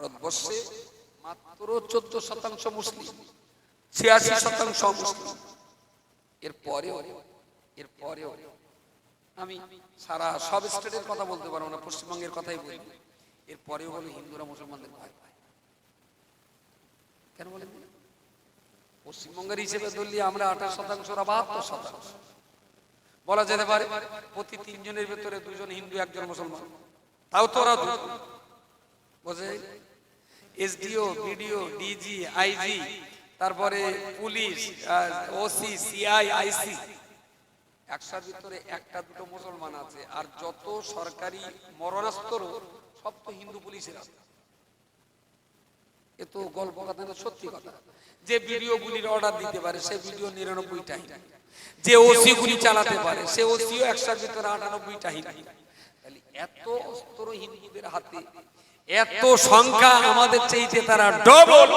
ভারতবর্ষে মাত্র চোদ্দ শতাংশ মুসলিম, ছিয়াশি শতাংশ মুসলিম এর পরেও এর আমি সারা সব স্টেটের কথা বলতে পারব না, পশ্চিমবঙ্গের কথাই বলি এর পরেও হলো হিন্দুরা মুসলমানদের ভয় পায়। কেন বলেন? পশ্চিমবঙ্গের হিসেবে ধরলে আমরা আঠাশ শতাংশ, ওরা বাহাত্তর শতাংশ। বলা যেতে পারে, প্রতি তিনজনের ভেতরে দুজন হিন্দু, একজন মুসলমান। তাও তো দুজন। বোঝা যায় এসডিও, বিডিও, ডিজি, আইজি, তারপরে পুলিশ ওসি, সিআই, আইসি। একশোর ভিতরে একটা দুটো মুসলমান আছে, আর যত সরকারি মরণাস্ত্র সব তো হিন্দু পুলিশের আছে এ তো গল্প কথা না সত্যি কথা। যে ভিডিও গুলির অর্ডার দিতে পারে, সে ভিডিও নিরানব্বইটা হিন্দু। যে ওসি গুলি চালাতে পারে, সে ওসিও একশোর ভিতরে আটানব্বইটা হিন্দু। তাহলে এত অস্ত্র হিন্দুদের হাতে এত সংখ্যা আমাদের চাইতে তারা ডবল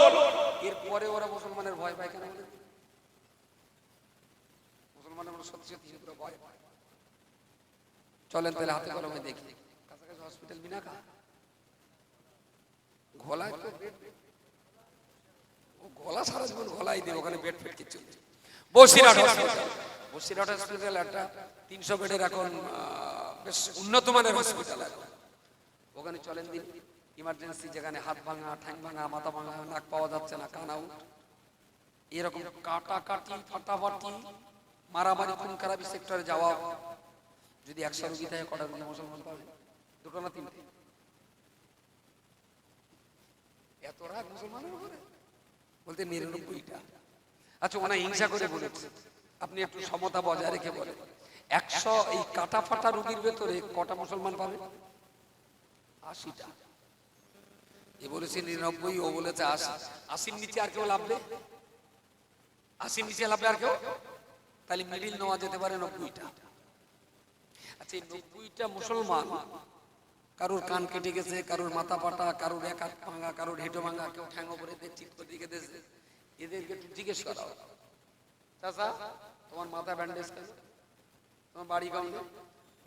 এরপরে ওরা মুসলমানের ভয় পায় কেন? মুসলমানের আমরা সত্যি সত্যি ভয় পায়। চলেন তাহলে হাতে কলমে দেখি। কাছাকাছি হসপিটাল বিনা কা ঘোলা গলা সারা জীবন গলাই দেবে ওখানে বেড ফেড কিছু। বসিরহাট হসপিটাল বসিরহাট হসপিটাল একটা তিনশো বেডের এখন বেশ উন্নত মানের হসপিটাল এখন। ওখানে চলেন দিন। ইমার্জেন্সি যেখানে হাত ভাঙা, ঠ্যাং ভাঙা, মাথা ভাঙা, নাক পাওয়া যাচ্ছে না, কান আউট এরকম কাটা কাটি ফাটাফাটি, মারামারি খুন খারাপি সেক্টরে যাওয়া। যদি একশো রুগী থাকে, কটা রুগী? মুসলমান পাবে দুটো না তিনটে? এত রাগ মুসলমানের উপরে? বলতে নিরানব্বইটা। আচ্ছা ওনা হিংসা করে বলেছে। আপনি একটু সমতা বজায় রেখে বলেন। একশো এই কাটা ফাটা রুগীর ভেতরে কটা মুসলমান পাবে? আশিটা। এ বলেছে নিরানব্বই, ও বলেছে আশি। নিচে আর কেউ লাভবে আশির নিচে লাভবে আর কেউ? তাহলে মিডিল নেওয়া যেতে পারে নব্বইটা। আচ্ছা এই নব্বইটা মুসলমান, কারোর কান কেটে গেছে, কারোর মাথা পাটা কারোর এক হাত ভাঙা, কারোর হেঁটো ভাঙা, কেউ ঠ্যাং করে দিকে দিয়েছে। এদেরকে একটু জিজ্ঞেস করা চাচা, তোমার মাথায় ব্যান্ডেজ কেন? তোমার বাড়ি গাউন্ডে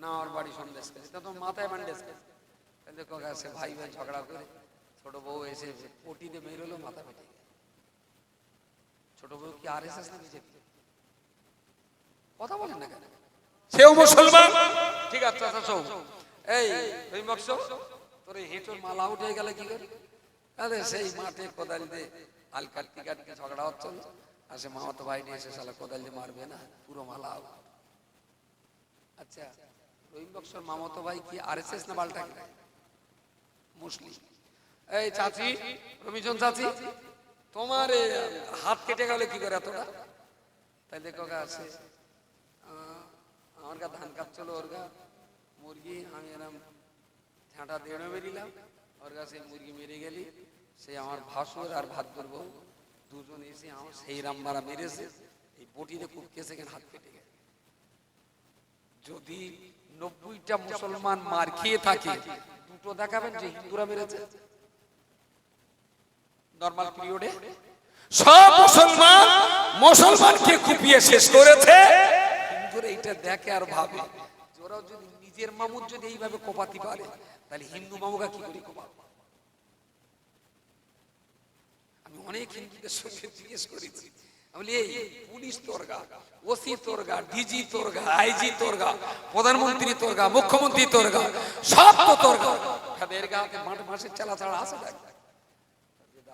না, আমার বাড়ি সন্দেশ তা তোমার মাথায় ব্যান্ডেজ সে ভাই ভাই ঝগড়া করে। ছোট বউ এসে পটিতে বেরোলো মাথা গেল। ছোট বউ কি আর এস এস কথা বলেন না কেন? সেও মুসলমান। ঠিক আছে আচ্ছা শোন। এই তুই মকস তোর হেঁটোর মালা উঠে গেলে কি করে? আরে সেই মাঠে কোদাল দিয়ে আল কাটতে কাটতে ঝগড়া হচ্ছে আর সে মামাতো ভাই নিয়ে এসে শালা কোদাল দিয়ে মারবে না? পুরো মালা। আচ্ছা রহিম বক্সর মামাতো ভাই কি আর এস এস না বালটা? মুসলিম। এই চাচি রবিজন চাচি, তোমার হাত কেটে গেলে কি করে এতটা? তাই দেখো গা আছে আমার গা ধান কাটছিল, ওর গা মুরগি, আমি এরম ঝাঁটা দেড়ে বেরিলাম ওর কাছে মুরগি মেরে গেলি, সে আমার ভাসুর আর ভাদ্র বউ, দুজন এসে আমার সেই রামবারা মেরেছে, এই বটিতে কেসে কেন হাত কেটে গেছে যদি নব্বইটা মুসলমান মার খেয়ে থাকে, দুটো দেখাবেন যে হিন্দুরা মেরেছে। নর্মাল পিরিয়ডে সব মুসলমান মুসলমানকে কুপিয়ে শেষ করেছে। হিন্দুরা এইটা দেখে আর ভাবে। ওরাও যদি নিজের মামুর যদি এইভাবে কোপাতে পারে, তাহলে হিন্দু মামুকা কি করে কোপাবে? আমি অনেক হিন্দুদের সঙ্গে জিজ্ঞেস করেছি। আমি এই, পুলিশ তোরগা, ওসি তোরগা, ডিজি তোরগা, আইজি তোরগা, প্রধানমন্ত্রী তোরগা, মুখ্যমন্ত্রী তোরগা, সব তো তোরগা। তাদের গাতে মাঠ মাসের চালা আসে যে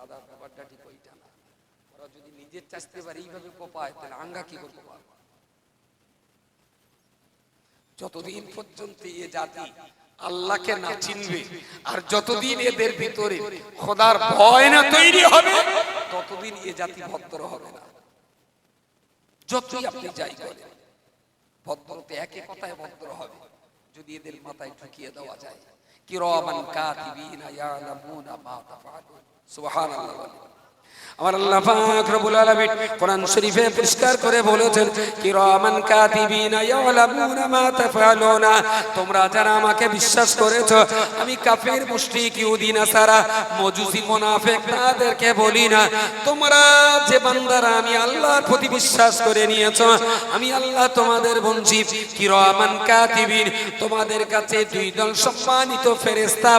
দাদা ব্যাপারটা ঠিক ওইটা না। ওরা যদি নিজের চাষতে পারে, এইভাবে কোপায়, তাহলে আঙ্গা কি যতদিন পর্যন্ত এ জাতি আল্লাহকে না চিনবে, আর যতদিন এদের ভিতরে খোদার ভয় না তৈরি হবে, ততদিন এ জাতি ভদ্র হবে না। যতই আপনি যাই করেন, ভদ্রতে একে কথায় ভদ্র হবে। যদি এদের মাথায় ঢুকিয়ে দেওয়া যায় কাতিবিনা ইয়ালামুনা মা বলেন। আমার আল্লাহ পাক রব্বুল আলামিন কোরআন শরীফে পরিষ্কার করে বলেছেন, কিরামান কাতিবিনা ইয়ালামুনা মা তাফআলুনা। তোমরা যারা আমাকে বিশ্বাস করেছ, আমি কাফির, মুশরিক, ইহুদি, নাসারা মজুসি মুনাফিক, তাদেরকে বলি না। তোমরা যে বান্দারা, আমি আল্লাহর প্রতি বিশ্বাস করে নিয়েছো, আমি আল্লাহ তোমাদের বঞ্চি কিরামান কাতিবিন, তোমাদের কাছে দুই দল সম্মানিত ফেরেশতা,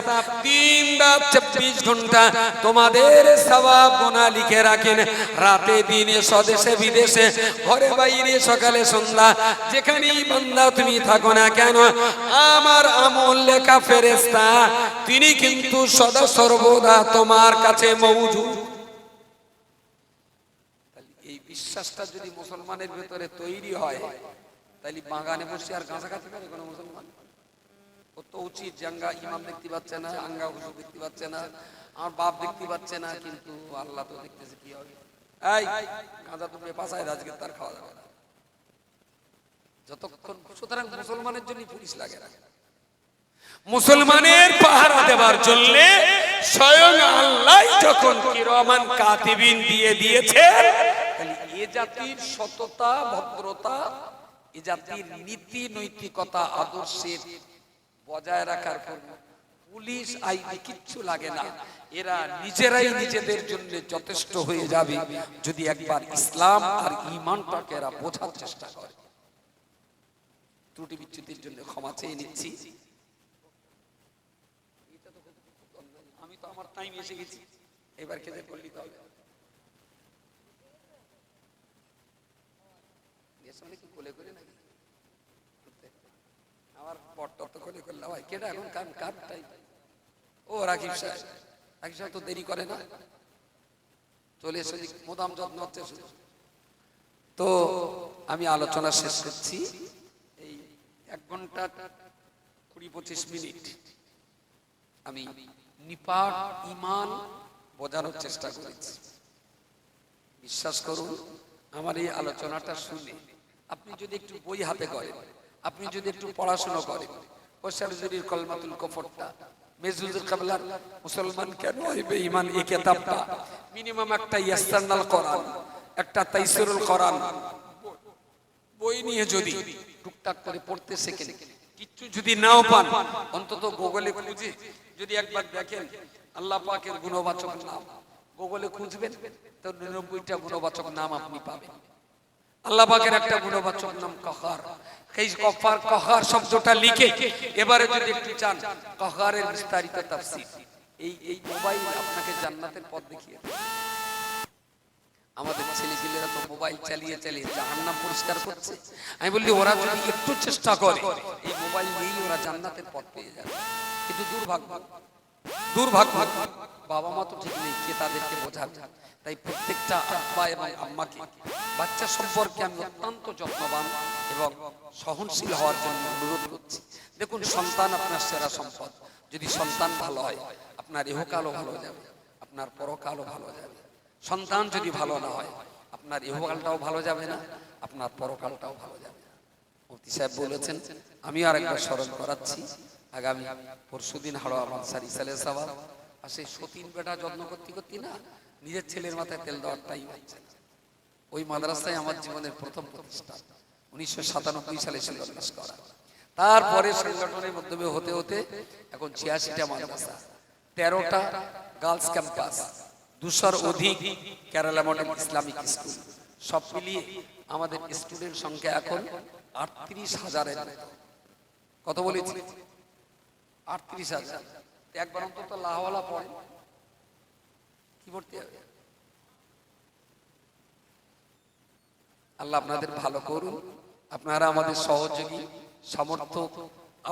তিন রাত চব্বিশ ঘণ্টা তোমাদের সওয়াব গুনাহ লিখে রাখেন। রাতে দিনে, স্বদেশে, বিদেশে, ঘরে, বাইরে, সকালে, সন্ধ্যা, যেখানেই বান্দা তুমি থাকো না কেন, আমার আমল লেখা ফেরেশতা, তিনি কিন্তু সদা সর্বদা তোমার কাছে মৌজুদ এই বিশ্বাসটা যদি মুসলমানের ভেতরে তৈরি হয়, তাহলে বাগানে বসে আর গাঁজা খাতে পারে কোনো মুসলমান? উচিত জাঙ্গা ইমাম দেখতে পাচ্ছে না, আঙ্গা দেখতে পাচ্ছে না, আমার বাপ দেখতে পাচ্ছে না, কিন্তু আল্লাহ তো দেখতেছে কি হবে। এই, গাঁজা আজকে তার খাওয়া যাবে না। যতক্ষণ, সুতরাং মুসলমানের জন্য পুলিশ লাগে না। মুসলমানের পাহারা দেওয়ার জন্য স্বয়ং আল্লাহ যখন কিরমান কাতিবিন দিয়ে দিয়েছে এ জাতির সততা, ভদ্রতা, এ জাতির নীতি নৈতিকতা আদর্শের বজায় রাখার জন্য পুলিশ আইনি কিচ্ছু লাগে না। এরা নিজেরাই নিজেদের জন্য যথেষ্ট হয়ে যাবে। যদি একবার ইসলাম আর ইমানটাকে এরা বোঝার চেষ্টা করে। ত্রুটি বিচ্যুতির জন্য ক্ষমা চেয়ে নিচ্ছি। আমি তো আমার টাইম এসে গেছি। এবার খেতে করলি তো হবে। করে নাকি আমার বটটা কোলে কেটা এখন ও রাকিব সাহেব রাকিব সাহেব তো দেরি করে না? চলে এসে মোদাম যত্ন হচ্ছে তো আমি আলোচনা শেষ করছি। এই এক ঘণ্টা কুড়ি পঁচিশ মিনিট আমি নিপাট ইমান বোঝানোর চেষ্টা করেছি। বিশ্বাস করুন, আমার এই আলোচনাটা শুনে আপনি যদি একটু বই হাতে করেন, আপনি যদি একটু পড়াশোনা করেন ওসারজুরির কলমাতুল কফরটা। মেজুজুল কাবলার মুসলমান কেন হইবে ইমান এই কেতাবটা? মিনিমাম একটা ইয়াস্তানাল কোরআন, একটা তাইসিরুল কোরআন। বই নিয়ে যদি টুকটাক করে পড়তে শেখেন, কিচ্ছু যদি নাও পান, অন্তত গুগলে খুঁজে, যদি একবার দেখেন আল্লাহ পাকের গুণবাচক নাম, গুগলে খুঁজবেন, তো নিরানব্বইটা গুণবাচক নাম আপনি পাবেন। আল্লাহ পাকের একটা গুণবাচক নাম কহার এই কফার কহার শব্দটা লিখে এবারে যদি একটু চান কহারের বিস্তারিত এই এই মোবাইল আপনাকে জান্নাতের পথ দেখিয়ে। আমাদের ছেলেপিলেরা তো মোবাইল চালিয়ে চালিয়ে জাহান্নাম পরিষ্কার করছে। আমি বললি, ওরা যদি একটু চেষ্টা করে, এই মোবাইল নিয়েই ওরা জান্নাতের পথ পেয়ে যাবে। কিন্তু দুর্ভাগ্য দুর্ভাগ্য। বাবা মা তো ঠিক নেই কে তাদেরকে বোঝাবে। তাই প্রত্যেকটা আব্বা এবং আম্মাকে, বাচ্চা সম্পর্কে আমি অত্যন্ত যত্নবান এবং সহনশীল হওয়ার জন্য অনুরোধ করছি। দেখুন, সন্তান আপনার সেরা সম্পদ। যদি সন্তান ভালো হয়, আপনার ইহকালও ভালো যাবে, আপনার পরকালও ভালো যাবে। সন্তান যদি ভালো না হয়, আপনার ইহকালটাও ভালো যাবে না, আপনার পরকালটাও ভালো যাবে না। মুফতি সাহেব বলেছেন, আমি আর একবার স্মরণ করাচ্ছি আগামী পরশুদিন হাড়ো আমার সারি সালে সাবাব আর সেই সতীন বেটা যত্ন করতে করতে না নিজের ছেলের মাথায় তেল দেওয়ার টাইম হচ্ছে ওই মাদ্রাসায় আমার জীবনের প্রথম প্রতিষ্ঠান উনিশশো সাতানব্বই সালে শিলান্যাস করা। তারপরে সংগঠনের মাধ্যমে হতে হতে এখন ছিয়াশিটা মাদ্রাসা। তেরোটা গার্লস ক্যাম্পাস। দুশোর অধিক কেরালা মডেল ইসলামিক স্কুল। সব মিলিয়ে আমাদের স্টুডেন্ট সংখ্যা এখন আটত্রিশ হাজারের। কত বলেছি? আটত্রিশ হাজার। একবার অন্তত লাহওয়ালা পড়ে। কি পড়তে হবে? আল্লাহ আপনাদের ভালো করুন। আপনারা আমাদের সহযোগী সমর্থ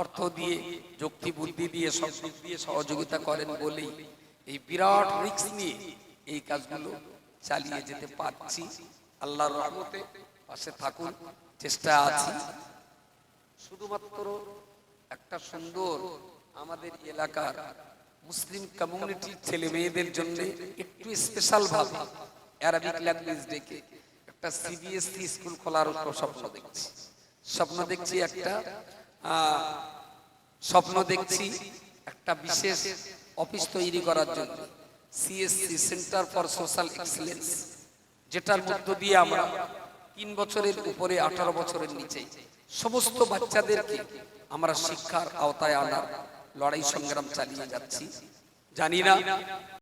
অর্থ দিয়ে, যুক্তি বুদ্ধি দিয়ে সব দিয়ে সহযোগিতা করেন বলেই এই বিরাট রিস্ক নিয়ে এই কাজগুলো চালিয়ে যেতে পারছি। আল্লাহর রহমতে পাশে থাকুন চেষ্টা আছি। শুধুমাত্র একটা সুন্দর আমাদের এলাকার মুসলিম কমিউনিটির ছেলে মেয়েদের জন্য একটু স্পেশাল ভাবে অ্যারাবিক ল্যাঙ্গুয়েজ ডেকে একটা সিবিএসসি স্কুল খোলার স্বপ্ন দেখছি। স্বপ্ন দেখছি একটা স্বপ্ন দেখছি একটা বিশেষ অফিস তৈরি করার জন্য CSC centre for social excellence যেটার মধ্য দিয়ে আমরা তিন বছরের উপরে আঠারো বছরের নিচে সমস্ত বাচ্চাদেরকে আমরা শিক্ষার আওতায় আনার লড়াই সংগ্রাম চালিয়ে যাচ্ছি। জানি না